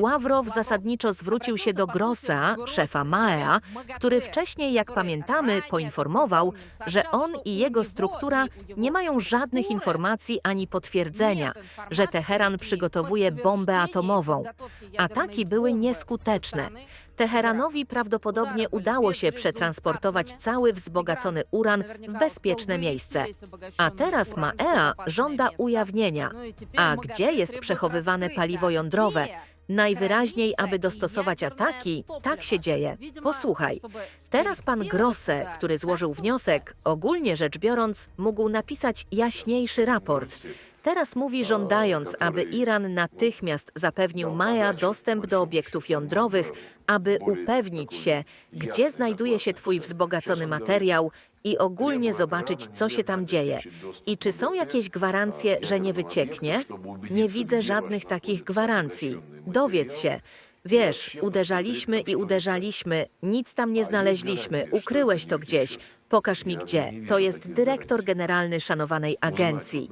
Ławrow zasadniczo zwrócił się do Grossa, szefa Maea, który wcześniej, jak pamiętamy, poinformował, że on i jego struktura nie mają żadnych informacji ani potwierdzenia, że Teheran przygotowuje bombę atomową. Ataki były nieskuteczne. Teheranowi prawdopodobnie udało się przetransportować cały wzbogacony uran w bezpieczne miejsce. A teraz Maea żąda ujawnienia. A gdzie jest przechowywane paliwo jądrowe? Najwyraźniej, aby dostosować ataki, tak się dzieje. Posłuchaj, teraz pan Grosse, który złożył wniosek, ogólnie rzecz biorąc, mógł napisać jaśniejszy raport. Teraz mówi żądając, aby Iran natychmiast zapewnił Maja dostęp do obiektów jądrowych, aby upewnić się, gdzie znajduje się twój wzbogacony materiał i ogólnie zobaczyć, co się tam dzieje. I czy są jakieś gwarancje, że nie wycieknie? Nie widzę żadnych takich gwarancji. Dowiedz się. Wiesz, uderzaliśmy i uderzaliśmy, nic tam nie znaleźliśmy, ukryłeś to gdzieś. Pokaż mi gdzie. To jest dyrektor generalny szanowanej agencji.